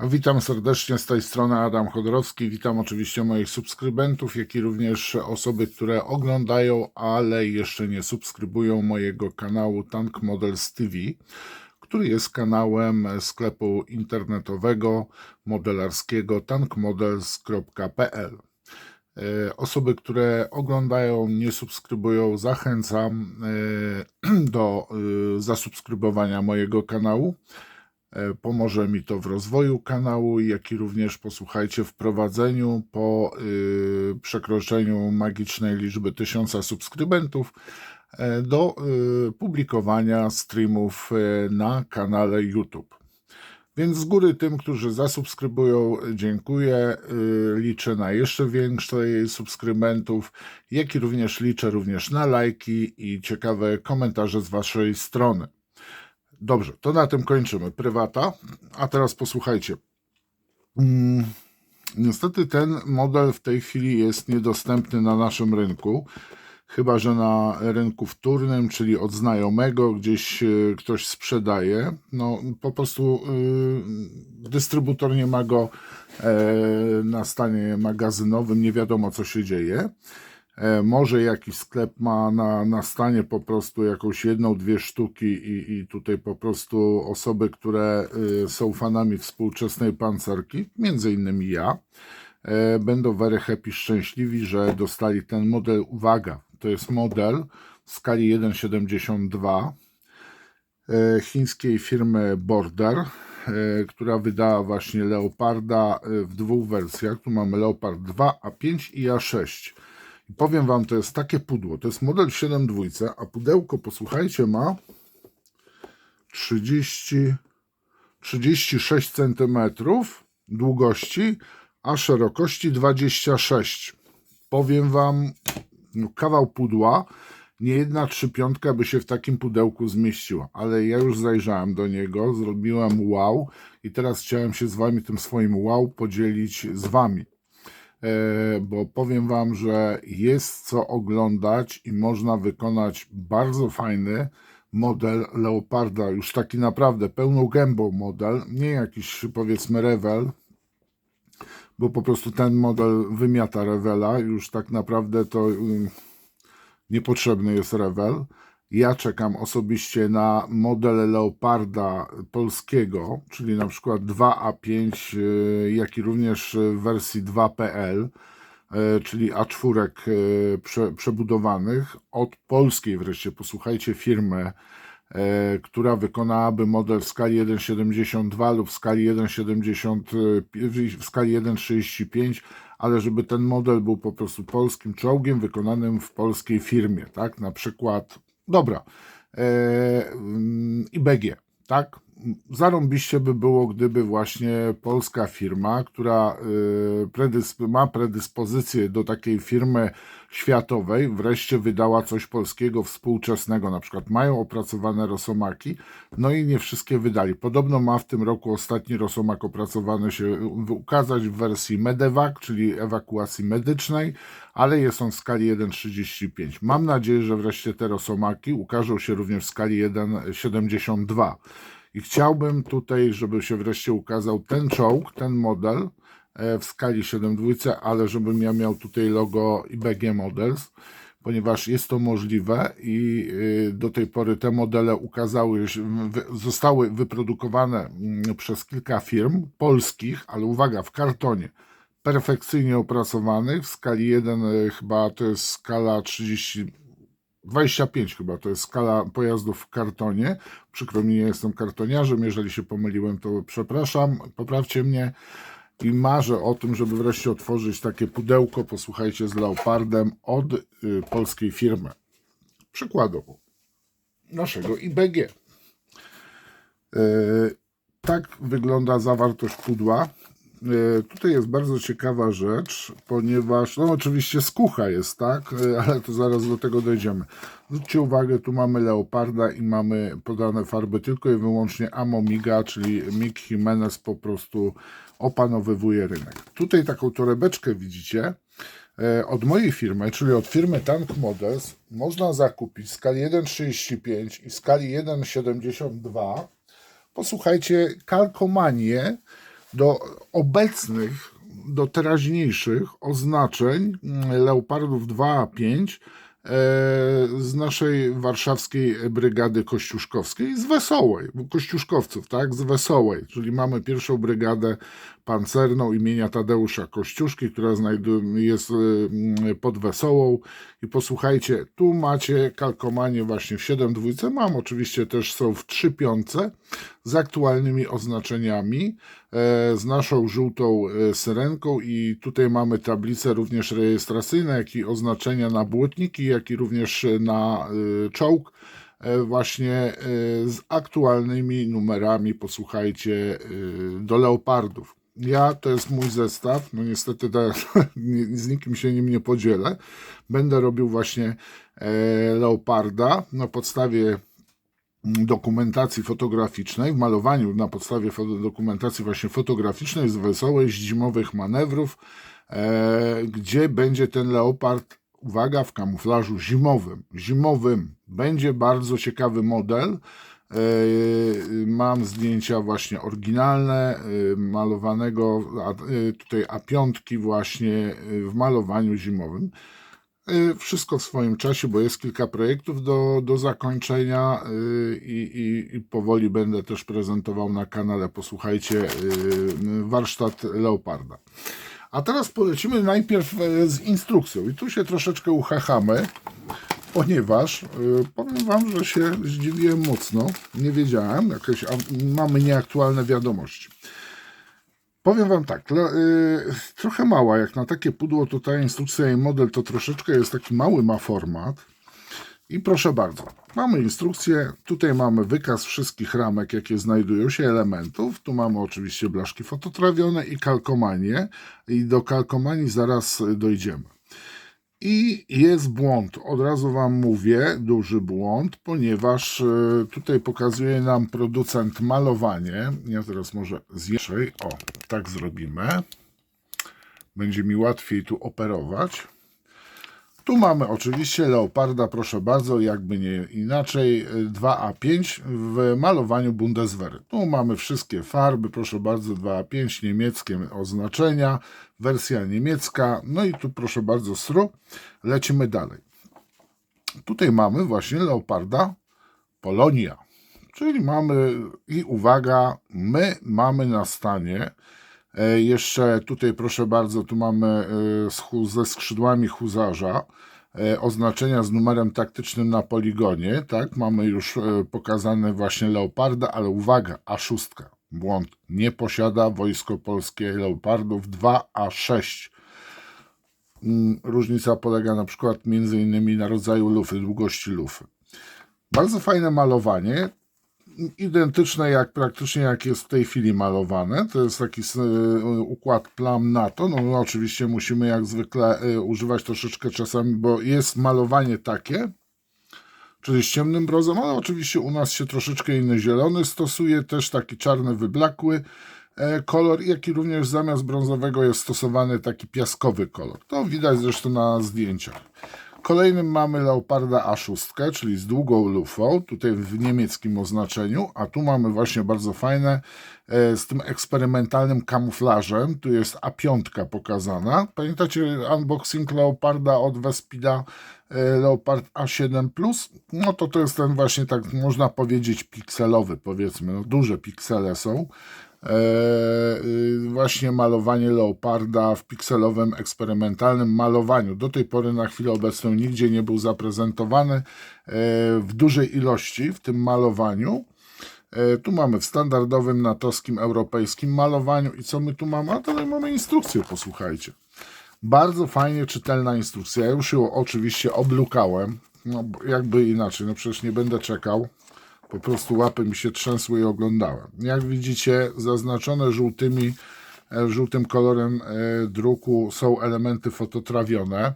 Witam serdecznie z tej strony Adam Chodorowski. Witam oczywiście moich subskrybentów, jak i również osoby, które oglądają, ale jeszcze nie subskrybują mojego kanału Tank Models TV, który jest kanałem sklepu internetowego modelarskiego tankmodels.pl. E, Osoby, które oglądają, nie subskrybują, zachęcam e, do e, zasubskrybowania mojego kanału. E, Pomoże mi to w rozwoju kanału, jak i również posłuchajcie w prowadzeniu po y, przekroczeniu magicznej liczby 1000 subskrybentów e, do y, publikowania streamów e, na kanale YouTube. Więc z góry tym, którzy zasubskrybują, dziękuję. Y, Liczę na jeszcze większej subskrybentów, jak i również liczę również na lajki i ciekawe komentarze z waszej strony. Dobrze, to na tym kończymy. Prywata. A teraz posłuchajcie. Mm, Niestety ten model w tej chwili jest niedostępny na naszym rynku. Chyba, że na rynku wtórnym, czyli od znajomego, gdzieś e, ktoś sprzedaje. No, po prostu y, dystrybutor nie ma go e, na stanie magazynowym, nie wiadomo co się dzieje. E, może jakiś sklep ma na, na stanie po prostu jakąś jedną, dwie sztuki i, i tutaj po prostu osoby, które y, są fanami współczesnej pancerki, między innymi ja, e, będą very happy, szczęśliwi, że dostali ten model. Uwaga, to jest model w skali 1,72 e, chińskiej firmy Border, która wydała właśnie Leoparda w dwóch wersjach. Tu mamy Leopard 2, A5 i A6. I powiem Wam, to jest takie pudło. To jest model 7 dwójce, a pudełko, posłuchajcie, ma 30, 36 cm długości, a szerokości 26. Powiem Wam, no, kawał pudła. Nie jedna trzypiątka by się w takim pudełku zmieściła, ale ja już zajrzałem do niego, zrobiłem wow i teraz chciałem się z Wami tym swoim wow podzielić z Wami. E, bo powiem Wam, że jest co oglądać i można wykonać bardzo fajny model Leoparda, już taki naprawdę pełną gębą model, nie jakiś powiedzmy rewel, bo po prostu ten model wymiata rewela, już tak naprawdę to ym, niepotrzebny jest rewel. Ja czekam osobiście na model Leoparda polskiego, czyli na przykład 2A5, y, jak i również w wersji 2PL, y, czyli A4 y, prze, przebudowanych od polskiej wreszcie. Posłuchajcie firmy, która wykonałaby model w skali 1,72 lub w skali 1,70, y, w skali 1,35, ale żeby ten model był po prostu polskim czołgiem wykonanym w polskiej firmie, tak? Na przykład, dobra, e, mm, IBG, tak? Zarąbiście by było, gdyby właśnie polska firma, która y, predysp- ma predyspozycję do takiej firmy światowej, wreszcie wydała coś polskiego, współczesnego. Na przykład mają opracowane rosomaki, no i nie wszystkie wydali. Podobno ma w tym roku ostatni rosomak opracowany się ukazać w wersji Medevac, czyli ewakuacji medycznej, ale jest on w skali 1,35. Mam nadzieję, że wreszcie te rosomaki ukażą się również w skali 1,72. I chciałbym tutaj, żeby się wreszcie ukazał ten czołg, ten model e, w skali 7.2, ale żebym ja miał tutaj logo IBG Models, ponieważ jest to możliwe i y, do tej pory te modele ukazały, zostały wyprodukowane mm, przez kilka firm polskich, ale uwaga, w kartonie. Perfekcyjnie opracowanych w skali 1 y, chyba to jest skala 30 25 chyba to jest skala pojazdów w kartonie. Przykro mi, nie jestem kartoniarzem. Jeżeli się pomyliłem, to przepraszam, poprawcie mnie. I marzę o tym, żeby wreszcie otworzyć takie pudełko, posłuchajcie, z leopardem od y, polskiej firmy. Przykładowo naszego IBG. Y, tak wygląda zawartość pudła. E, Tutaj jest bardzo ciekawa rzecz, ponieważ, no oczywiście skucha jest, tak, E, ale to zaraz do tego dojdziemy. Zwróćcie uwagę, tu mamy Leoparda i mamy podane farby tylko i wyłącznie Amo Miga, czyli Mig Jimenez po prostu opanowywuje rynek. Tutaj taką torebeczkę widzicie, e, od mojej firmy, czyli od firmy Tank Models, można zakupić w skali 1,35 i w skali 1,72 posłuchajcie, kalkomanię do obecnych, do teraźniejszych oznaczeń Leopardów 2 a 5 e, z naszej warszawskiej brygady kościuszkowskiej, z Wesołej, kościuszkowców, tak, z Wesołej, czyli mamy pierwszą brygadę pancerną imienia Tadeusza Kościuszki, która jest y, pod Wesołą. I posłuchajcie, tu macie kalkomanie właśnie w 7 dwójce, mam oczywiście też są w 3 piące z aktualnymi oznaczeniami, e, z naszą żółtą e, syrenką. I tutaj mamy tablice również rejestracyjne, jak i oznaczenia na błotniki, jak i również na y, czołg. E, właśnie z aktualnymi numerami, posłuchajcie, y, do leopardów. Ja to jest mój zestaw, no niestety nie- z nikim się nim nie podzielę. Będę robił właśnie e, leoparda na podstawie dokumentacji fotograficznej, w malowaniu na podstawie dokumentacji właśnie fotograficznej z wesołej, z zimowych manewrów, e, gdzie będzie ten leopard, uwaga, w kamuflażu zimowym. Zimowym. Będzie bardzo ciekawy model. E, Mam zdjęcia właśnie oryginalne, e, malowanego, e, tutaj A5 właśnie w malowaniu zimowym. Wszystko w swoim czasie, bo jest kilka projektów do, do zakończenia i, i, i powoli będę też prezentował na kanale. Posłuchajcie, warsztat Leoparda. A teraz polecimy najpierw z instrukcją. I tu się troszeczkę uchachamy, ponieważ e, powiem Wam, że się zdziwiłem mocno. Nie wiedziałem, jakieś mamy nieaktualne wiadomości. Powiem Wam tak, y, trochę mała, jak na takie pudło, to ta instrukcja i model to troszeczkę jest taki mały, ma format. I proszę bardzo, mamy instrukcję, tutaj mamy wykaz wszystkich ramek, jakie znajdują się, elementów. Tu mamy oczywiście blaszki fototrawione i kalkomanie. I do kalkomanii zaraz y, dojdziemy. I jest błąd, od razu Wam mówię, duży błąd, ponieważ e, tutaj pokazuje nam producent malowanie. Ja teraz może zwiększej, o, tak zrobimy. Będzie mi łatwiej tu operować. Tu mamy oczywiście leoparda, proszę bardzo, jakby nie inaczej, e, 2A5 w malowaniu Bundeswehry. Tu mamy wszystkie farby, proszę bardzo, 2A5, niemieckie oznaczenia, wersja niemiecka, no i tu proszę bardzo sru, lecimy dalej. Tutaj mamy właśnie leoparda Polonia, czyli mamy i uwaga, my mamy na stanie Jeszcze tutaj, proszę bardzo, tu mamy e, ze skrzydłami huzarza e, oznaczenia z numerem taktycznym na poligonie. Tak, mamy już e, pokazane właśnie leoparda, ale uwaga, A6. Błąd. Nie posiada Wojsko Polskie Leopardów 2A6. Mm, Różnica polega na przykład między innymi na rodzaju lufy, długości lufy. Bardzo fajne malowanie identyczne jak praktycznie jak jest w tej chwili malowane. To jest taki y, układ plam na to. No, oczywiście musimy jak zwykle y, używać troszeczkę czasami, bo jest malowanie takie, czyli z ciemnym brozem, ale oczywiście u nas się troszeczkę inny zielony stosuje, też taki czarny wyblakły e, kolor, jak i również zamiast brązowego jest stosowany taki piaskowy kolor. To widać zresztą na zdjęciach. Kolejnym mamy Leoparda A6, czyli z długą lufą, tutaj w niemieckim oznaczeniu, a tu mamy właśnie bardzo fajne e, z tym eksperymentalnym kamuflażem. Tu jest A5 pokazana. Pamiętacie unboxing Leoparda od Vespida e, Leopard A7 Plus? No to to jest ten właśnie tak można powiedzieć pikselowy, powiedzmy, no duże piksele są. E, y, właśnie malowanie leoparda w pikselowym, eksperymentalnym malowaniu. Do tej pory na chwilę obecną nigdzie nie był zaprezentowany e, w dużej ilości w tym malowaniu. E, Tu mamy w standardowym natowskim, europejskim malowaniu. I co my tu mamy? A tutaj mamy instrukcję, posłuchajcie. Bardzo fajnie czytelna instrukcja. Ja już ją oczywiście oblukałem. No, jakby inaczej, no przecież nie będę czekał. Po prostu łapy mi się trzęsły i oglądałem. Jak widzicie, zaznaczone żółtymi, e, żółtym kolorem e, druku są elementy fototrawione.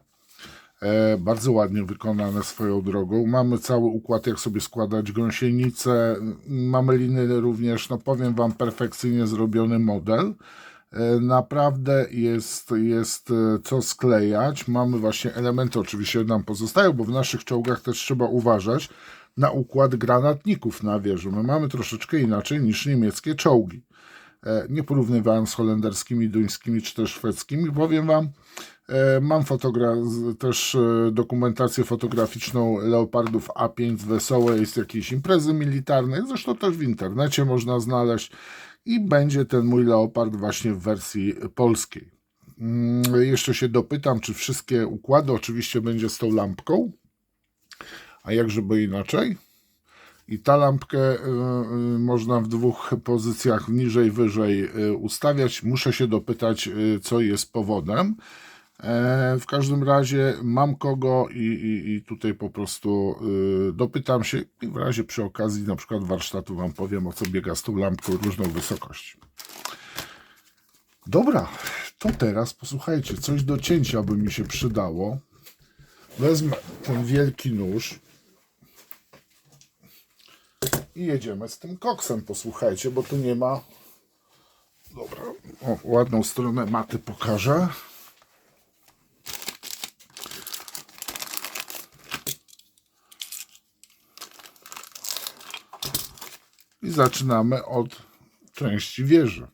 E, bardzo ładnie wykonane swoją drogą. Mamy cały układ, jak sobie składać gąsienicę. Mamy liny również, no powiem Wam, perfekcyjnie zrobiony model. Naprawdę jest, jest co sklejać. Mamy właśnie elementy, oczywiście nam pozostają, bo w naszych czołgach też trzeba uważać na układ granatników na wieży. My mamy troszeczkę inaczej niż niemieckie czołgi. E, Nie porównywałem z holenderskimi, duńskimi czy też szwedzkimi. Powiem Wam, e, mam też e, dokumentację fotograficzną Leopardów A5 z wesołej z jakiejś imprezy militarnej. Zresztą też w internecie można znaleźć. I będzie ten mój Leopard właśnie w wersji polskiej. Mm, Jeszcze się dopytam, czy wszystkie układy oczywiście będzie z tą lampką. A jak żeby inaczej? I ta lampkę y, y, można w dwóch pozycjach niżej, wyżej y, ustawiać. Muszę się dopytać, co jest powodem. E, w każdym razie mam kogo i, i, i tutaj po prostu dopytam się i w razie przy okazji na przykład warsztatu wam powiem o co biega z tą lampką różną wysokość. Dobra, to teraz posłuchajcie, coś do cięcia by mi się przydało. Wezmę ten wielki nóż i jedziemy z tym koksem, posłuchajcie, bo tu nie ma. Dobra, o, ładną stronę maty pokażę. I zaczynamy od części wieży.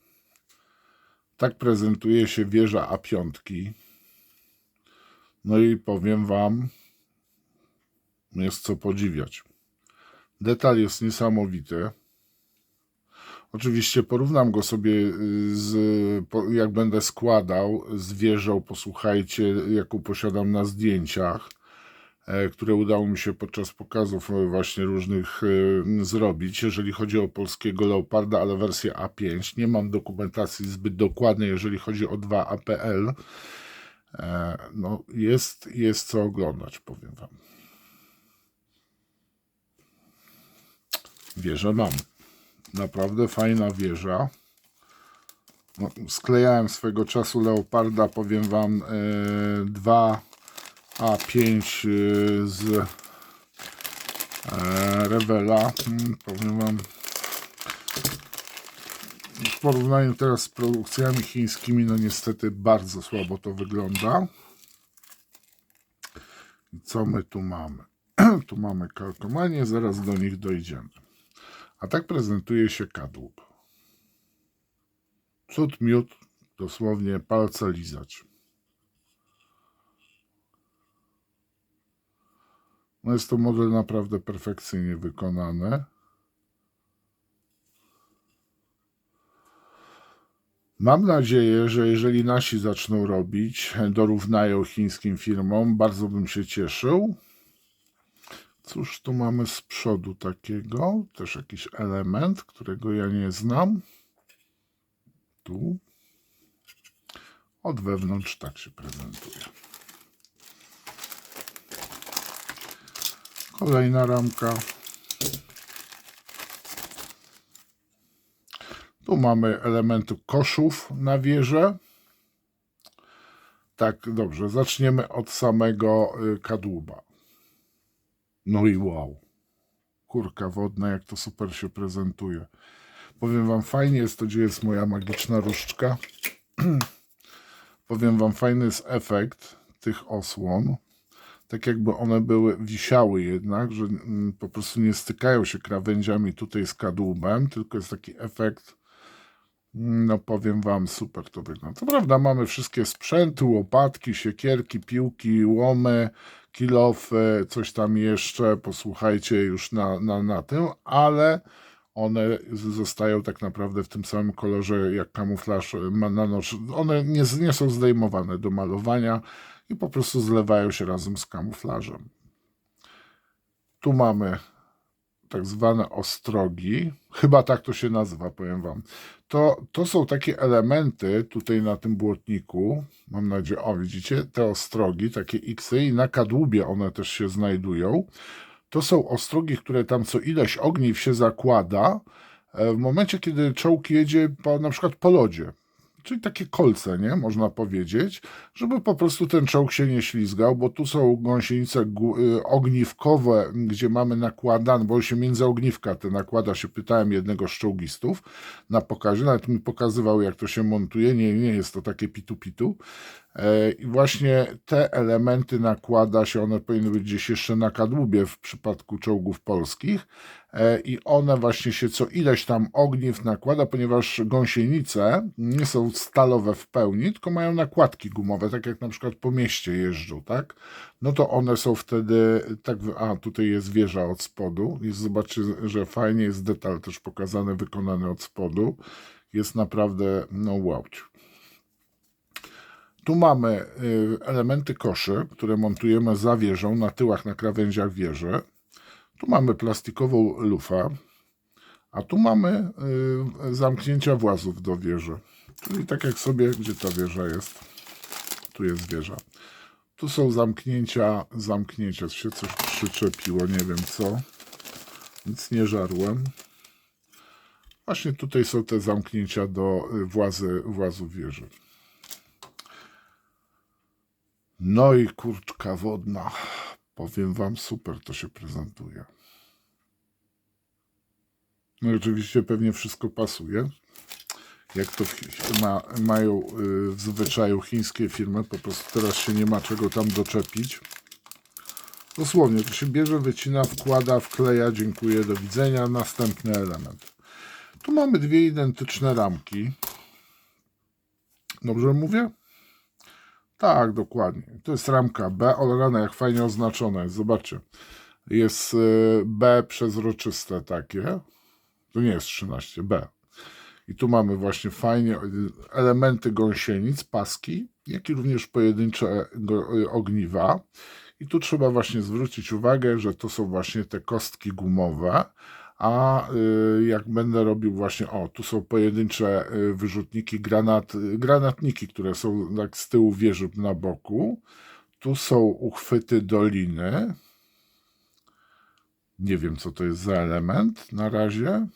Tak prezentuje się wieża A5. No i powiem Wam, jest co podziwiać. Detal jest niesamowity. Oczywiście porównam go sobie y, z, jak będę składał z posłuchajcie, jaką posiadam na zdjęciach, e, które udało mi się podczas pokazów e, właśnie różnych e, zrobić, jeżeli chodzi o polskiego Leoparda, ale wersję A5. Nie mam dokumentacji zbyt dokładnej, jeżeli chodzi o 2 APL. No, jest, jest co oglądać, powiem Wam. Wieżę mam. Naprawdę fajna wieża. No, sklejałem swego czasu Leoparda, powiem Wam, e, 2 A5 e, z e, Revela. Hmm, powiem Wam, w porównaniu teraz z produkcjami chińskimi, no niestety bardzo słabo to wygląda. Co my tu mamy? tu mamy kalkomanię, zaraz do nich dojdziemy. A tak prezentuje się kadłub. Cud miód, dosłownie palce lizać. No jest to model naprawdę perfekcyjnie wykonany. Mam nadzieję, że jeżeli nasi zaczną robić, dorównają chińskim firmom, bardzo bym się cieszył. Cóż tu mamy z przodu takiego? Też jakiś element, którego ja nie znam. Tu. Od wewnątrz tak się prezentuje. Kolejna ramka. Tu mamy elementy koszów na wieżę. Tak, dobrze. Zaczniemy od samego y, kadłuba. No i wow. Kurka wodna, jak to super się prezentuje. Powiem wam, fajnie jest to, gdzie jest moja magiczna różdżka. Powiem wam, fajny jest efekt tych osłon. Tak jakby one były, wisiały jednak, że mm, po prostu nie stykają się krawędziami tutaj z kadłubem, tylko jest taki efekt, mm, no powiem wam, super to wygląda. Co prawda mamy wszystkie sprzęty, łopatki, siekierki, piłki, łomy, kilofy, coś tam jeszcze, posłuchajcie już na, na, na tym, ale one zostają tak naprawdę w tym samym kolorze jak kamuflaż ma na noc. One nie, nie są zdejmowane do malowania i po prostu zlewają się razem z kamuflażem. Tu mamy tak zwane ostrogi. Chyba tak to się nazywa, powiem Wam. To, to są takie elementy tutaj na tym błotniku. Mam nadzieję, o widzicie, te ostrogi, takie X i na kadłubie one też się znajdują. To są ostrogi, które tam co ileś ogniw się zakłada e, w momencie, kiedy czołg jedzie po, na przykład po lodzie. Czyli takie kolce, nie? Można powiedzieć, żeby po prostu ten czołg się nie ślizgał, bo tu są gąsienice y, ogniwkowe, gdzie mamy nakładane, bo się między ogniwka te nakłada się, pytałem jednego z czołgistów na pokazie, nawet mi pokazywał jak to się montuje, nie, nie jest to takie pitu-pitu. E, I właśnie te elementy nakłada się, one powinny być gdzieś jeszcze na kadłubie w przypadku czołgów polskich E, i one właśnie się co ileś tam ogniw nakłada, ponieważ gąsienice nie są stalowe w pełni, tylko mają nakładki gumowe, tak jak na przykład po mieście jeżdżą, tak? No to one są wtedy, tak, a tutaj jest wieża od spodu, jest, zobaczcie, że fajnie jest detal też pokazany, wykonany od spodu, jest naprawdę, no wow. Tu mamy y, elementy koszy, które montujemy za wieżą, na tyłach, na krawędziach wieży. Tu mamy plastikową lufę, a tu mamy y, zamknięcia włazów do wieży. Czyli tak jak sobie, gdzie ta wieża jest? Tu jest wieża. Tu są zamknięcia, zamknięcia, się coś przyczepiło, nie wiem co. Nic nie żarłem. Właśnie tutaj są te zamknięcia do y, włazy, włazów wieży. No i kurczka wodna. Powiem wam, super to się prezentuje. No i oczywiście pewnie wszystko pasuje. Jak to ma, mają y, w zwyczaju chińskie firmy, po prostu teraz się nie ma czego tam doczepić. Dosłownie, to się bierze, wycina, wkłada, wkleja, dziękuję, do widzenia, następny element. Tu mamy dwie identyczne ramki. Dobrze mówię? Tak, dokładnie. To jest ramka B, ale jak fajnie oznaczona jest. Zobaczcie. Jest y, B przezroczyste takie. To nie jest 13, B. I tu mamy właśnie fajnie elementy gąsienic, paski, jak i również pojedyncze y, ogniwa. I tu trzeba właśnie zwrócić uwagę, że to są właśnie te kostki gumowe, a y, jak będę robił właśnie, o, tu są pojedyncze y, wyrzutniki, granat, y, granatniki, które są tak z tyłu wieży na boku. Tu są uchwyty doliny. Nie wiem, co to jest za element na razie.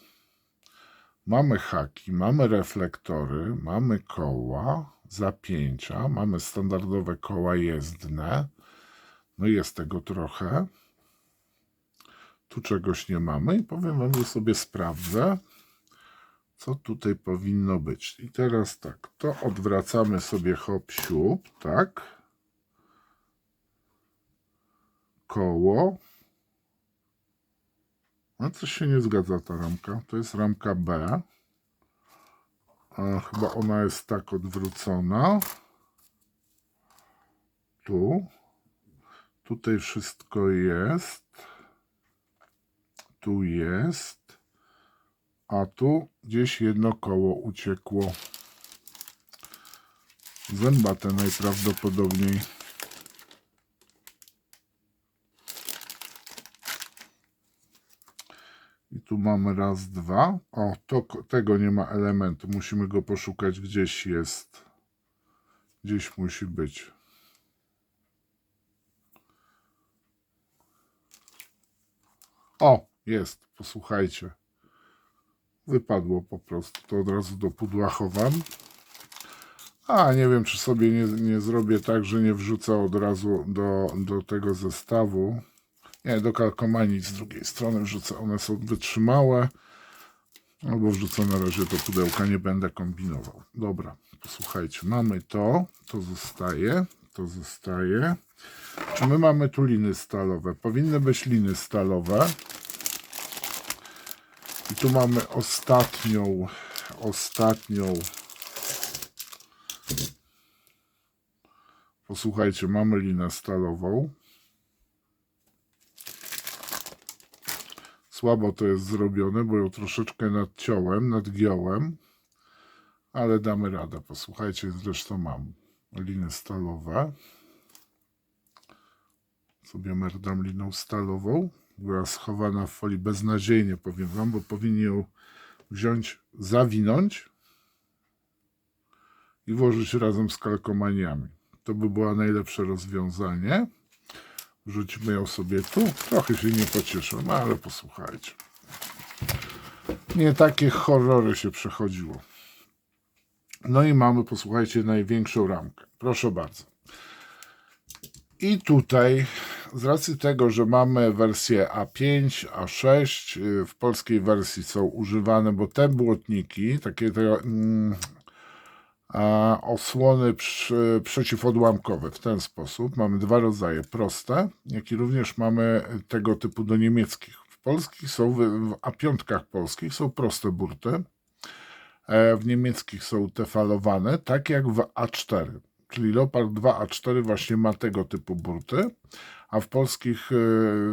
Mamy haki, mamy reflektory, mamy koła, zapięcia, mamy standardowe koła jezdne. No jest tego trochę. Tu czegoś nie mamy i powiem wam, że sobie sprawdzę, co tutaj powinno być. I teraz tak, to odwracamy sobie hop siup, tak. Koło. A coś się nie zgadza ta ramka. To jest ramka B. A, chyba ona jest tak odwrócona. Tu. Tutaj wszystko jest. Tu jest. A tu gdzieś jedno koło uciekło. Zębate najprawdopodobniej. I tu mamy raz, dwa. O, to, tego nie ma elementu. Musimy go poszukać. Gdzieś jest. Gdzieś musi być. O, jest. Posłuchajcie. Wypadło po prostu. To od razu do pudła chowam. A nie wiem, czy sobie nie, nie zrobię tak, że nie wrzucę od razu do, do tego zestawu. Nie, do kalkomanii z drugiej strony wrzucę. One są wytrzymałe. Albo wrzucę na razie do pudełka, nie będę kombinował. Dobra, posłuchajcie, mamy to, to zostaje, to zostaje. Czy my mamy tu liny stalowe? Powinny być liny stalowe. I tu mamy ostatnią, ostatnią. Posłuchajcie, mamy linę stalową. Słabo to jest zrobione, bo ją troszeczkę nadciąłem, nadgiąłem, ale damy radę. Posłuchajcie, zresztą mam liny stalowe. Sobie merdam liną stalową. Była schowana w folii beznadziejnie, powiem wam, bo powinni ją wziąć, zawinąć i włożyć razem z kalkomaniami. To by było najlepsze rozwiązanie. Wrzućmy ją sobie tu. Trochę się nie pocieszę, no ale posłuchajcie. Nie takie horrory się przechodziło. No i mamy, posłuchajcie, największą ramkę. Proszę bardzo. I tutaj, z racji tego, że mamy wersję A5, A6, y, w polskiej wersji są używane, bo te błotniki, takie te, mm, osłony przeciwodłamkowe w ten sposób. Mamy dwa rodzaje, proste, jak i również mamy tego typu do niemieckich. W polskich są, w, w A5 polskich są proste burty, e, w niemieckich są te falowane, tak jak w A4. Czyli Leopard 2 A4 właśnie ma tego typu burty, a w polskich e,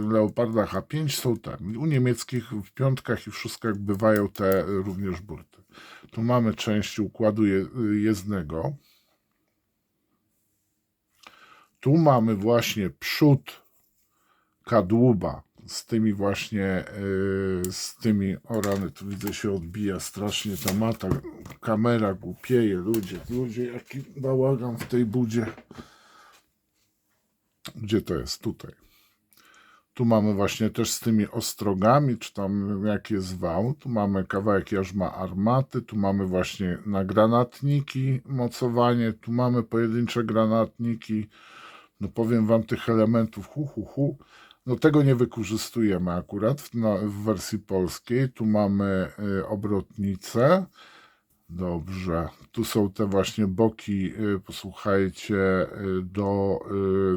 Leopardach A5 są te. U niemieckich w piątkach i w szóstkach bywają te również burty. Tu mamy część układu je, jezdnego. Tu mamy właśnie przód kadłuba z tymi właśnie, z tymi, o rany, tu widzę się odbija strasznie ta mata, kamera głupieje, ludzie, ludzie, jaki bałagan w tej budzie. Gdzie to jest? Tutaj. Tu mamy właśnie też z tymi ostrogami, czy tam jak jest wał. Tu mamy kawałek jarzma armaty, tu mamy właśnie na granatniki mocowanie, tu mamy pojedyncze granatniki. No powiem wam tych elementów hu hu hu. No tego nie wykorzystujemy akurat w, na, w wersji polskiej. Tu mamy y, obrotnicę. Dobrze. Tu są te właśnie boki, y, posłuchajcie, y, do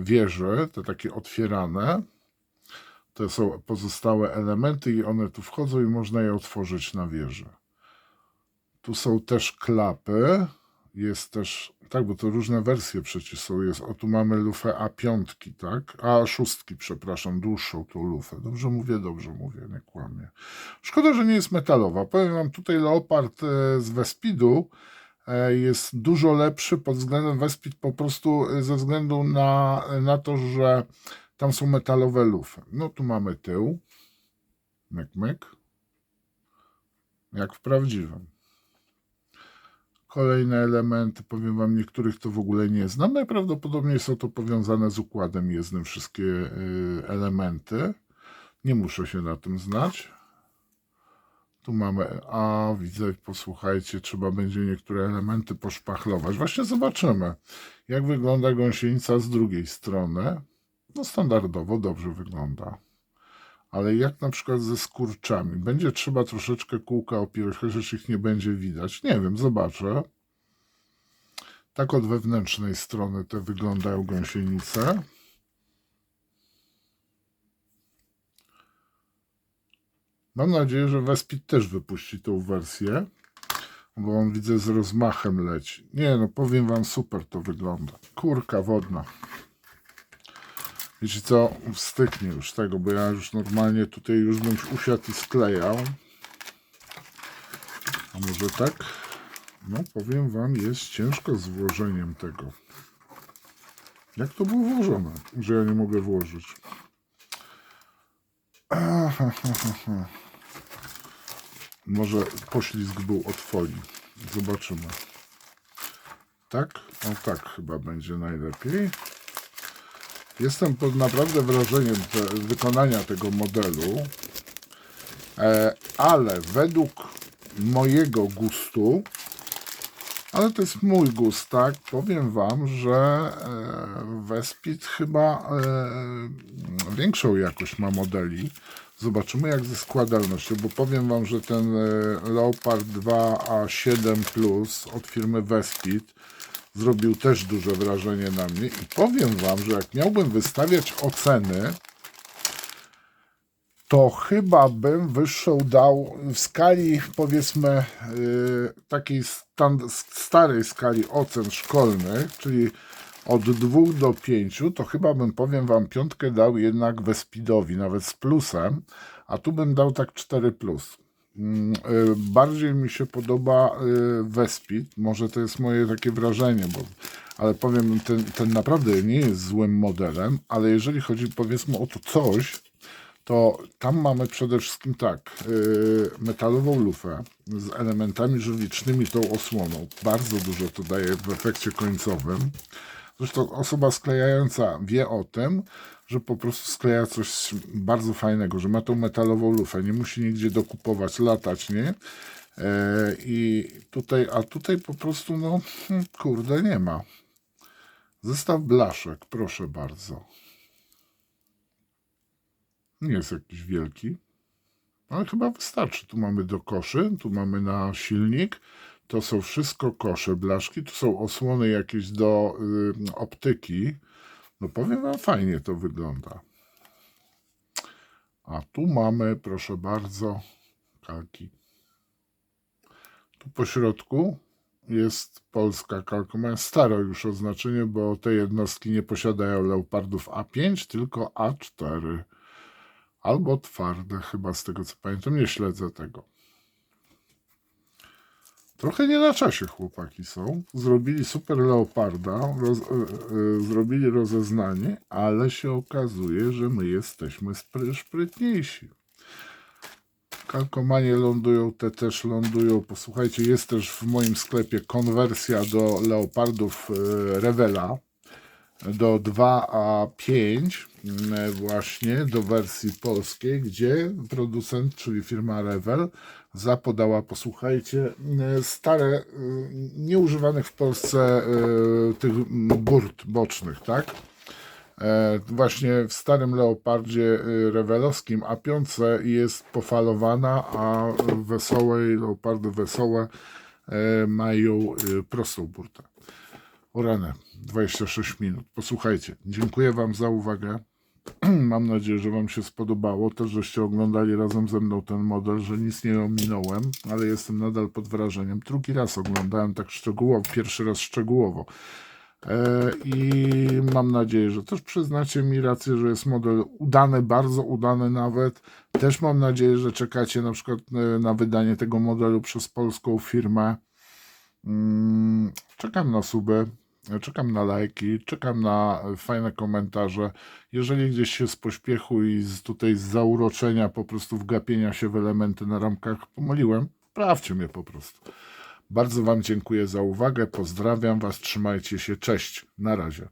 y, wieży, te takie otwierane. To są pozostałe elementy i one tu wchodzą i można je otworzyć na wieży. Tu są też klapy. Jest też, tak, bo to różne wersje przecież są. Jest, o tu mamy lufę A5, tak? A6, przepraszam, dłuższą tą lufę. Dobrze mówię, dobrze mówię, nie kłamię. Szkoda, że nie jest metalowa. Powiem wam, tutaj Leopard e, z Vespidu e, jest dużo lepszy pod względem Vespid po prostu e, ze względu na, na to, że tam są metalowe lufy. No tu mamy tył. Myk, myk. Jak w prawdziwym. Kolejne elementy, powiem Wam, niektórych to w ogóle nie znam. Najprawdopodobniej są to powiązane z układem jezdnym wszystkie y, elementy. Nie muszę się na tym znać. Tu mamy, a widzę, posłuchajcie, trzeba będzie niektóre elementy poszpachlować. Właśnie zobaczymy, jak wygląda gąsienica z drugiej strony. No standardowo dobrze wygląda. Ale jak na przykład ze skurczami? Będzie trzeba troszeczkę kółka opierać, chociaż ich nie będzie widać. Nie wiem, zobaczę. Tak od wewnętrznej strony te wyglądają gąsienice. Mam nadzieję, że Wespit też wypuści tą wersję, bo on widzę z rozmachem leci. Nie no, powiem wam, super to wygląda. Kurka wodna. Wiecie co, wstyknie już tego, bo ja już normalnie tutaj już bym usiadł i sklejał. A może tak? No powiem wam, jest ciężko z włożeniem tego. Jak to było włożone, że ja nie mogę włożyć? Może poślizg był od folii. Zobaczymy. Tak? O tak chyba będzie najlepiej. Jestem pod naprawdę wrażeniem te, wykonania tego modelu, e, ale według mojego gustu, ale to jest mój gust, tak? Powiem Wam, że e, Vespid chyba e, większą jakość ma modeli. Zobaczymy jak ze składalnością, bo powiem Wam, że ten e, Leopard 2A7 Plus od firmy Vespid zrobił też duże wrażenie na mnie i powiem Wam, że jak miałbym wystawiać oceny, to chyba bym wyższą dał w skali powiedzmy yy, takiej starej skali ocen szkolnych, czyli od 2 do 5, to chyba bym, powiem Wam, piątkę dał jednak Vespidowi, nawet z plusem, a tu bym dał tak 4 plus. Mm, y, Bardziej mi się podoba y, Vespid, może to jest moje takie wrażenie, bo, ale powiem, ten, ten naprawdę nie jest złym modelem, ale jeżeli chodzi powiedzmy o to coś, to tam mamy przede wszystkim tak, y, metalową lufę z elementami żywicznymi, tą osłoną. Bardzo dużo to daje w efekcie końcowym. Zresztą osoba sklejająca wie o tym, że po prostu skleja coś bardzo fajnego, że ma tą metalową lufę, nie musi nigdzie dokupować, latać, nie? E, I tutaj, a tutaj po prostu, no, hmm, kurde, nie ma. Zestaw blaszek, proszę bardzo. Nie jest jakiś wielki, ale chyba wystarczy. Tu mamy do koszy, tu mamy na silnik, To są wszystko kosze, blaszki. Tu są osłony jakieś do y, optyki. No powiem wam, fajnie to wygląda. A tu mamy, proszę bardzo, kalki. Tu po środku jest polska kalka. Mają stare już oznaczenie, bo te jednostki nie posiadają leopardów A5, tylko A4. Albo twarde, chyba z tego co pamiętam. Nie śledzę tego. Trochę nie na czasie chłopaki są. Zrobili super leoparda, roz, e, e, zrobili rozeznanie, ale się okazuje, że my jesteśmy spry, sprytniejsi. Kalkomanie lądują, te też lądują. Posłuchajcie, jest też w moim sklepie konwersja do leopardów e, Revela do 2A5 mm, właśnie do wersji polskiej, gdzie producent, czyli firma Revel zapodała, posłuchajcie, mm, stare, y, nieużywanych w Polsce y, tych burt bocznych, tak? E, Właśnie w starym leopardzie rewelowskim A5 jest pofalowana, a wesołej, leopardy wesołe e, mają prostą burtę. O rany, 26 minut. Posłuchajcie, dziękuję Wam za uwagę. Mam nadzieję, że Wam się spodobało. Też, żeście oglądali razem ze mną ten model, że nic nie ominąłem, ale jestem nadal pod wrażeniem. Drugi raz oglądałem tak szczegółowo, pierwszy raz szczegółowo. E, I mam nadzieję, że też przyznacie mi rację, że jest model udany, bardzo udany nawet. Też mam nadzieję, że czekacie na przykład e, na wydanie tego modelu przez polską firmę. Mm, Czekam na suby, czekam na lajki, czekam na fajne komentarze. Jeżeli gdzieś się z pośpiechu i z, tutaj z zauroczenia, po prostu wgapienia się w elementy na ramkach pomyliłem, prawcie mnie po prostu. Bardzo Wam dziękuję za uwagę, pozdrawiam Was, trzymajcie się, cześć, na razie.